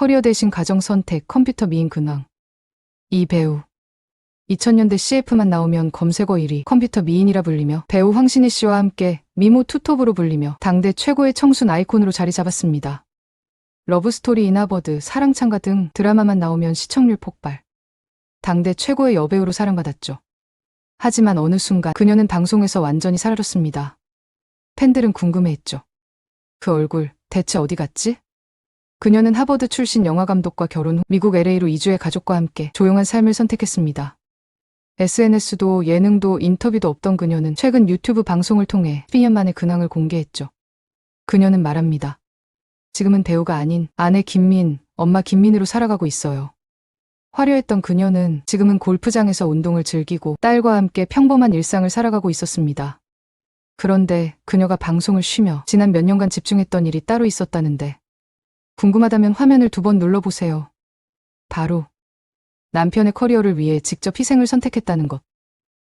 커리어 대신 가정 선택, 컴퓨터 미인 근황. 이 배우. 2000년대 CF만 나오면 검색어 1위, 컴퓨터 미인이라 불리며 배우 황신혜 씨와 함께 미모 투톱으로 불리며 당대 최고의 청순 아이콘으로 자리 잡았습니다. 러브스토리 인하버드, 사랑창가 등 드라마만 나오면 시청률 폭발. 당대 최고의 여배우로 사랑받았죠. 하지만 어느 순간 그녀는 방송에서 완전히 사라졌습니다. 팬들은 궁금해했죠. 그 얼굴 대체 어디 갔지? 그녀는 하버드 출신 영화감독과 결혼 후 미국 LA로 이주해 가족과 함께 조용한 삶을 선택했습니다. SNS도 예능도 인터뷰도 없던 그녀는 최근 유튜브 방송을 통해 12년 만에 근황을 공개했죠. 그녀는 말합니다. 지금은 배우가 아닌 아내 김민, 엄마 김민으로 살아가고 있어요. 화려했던 그녀는 지금은 골프장에서 운동을 즐기고 딸과 함께 평범한 일상을 살아가고 있었습니다. 그런데 그녀가 방송을 쉬며 지난 몇 년간 집중했던 일이 따로 있었다는데 궁금하다면 화면을 두 번 눌러보세요. 바로 남편의 커리어를 위해 직접 희생을 선택했다는 것.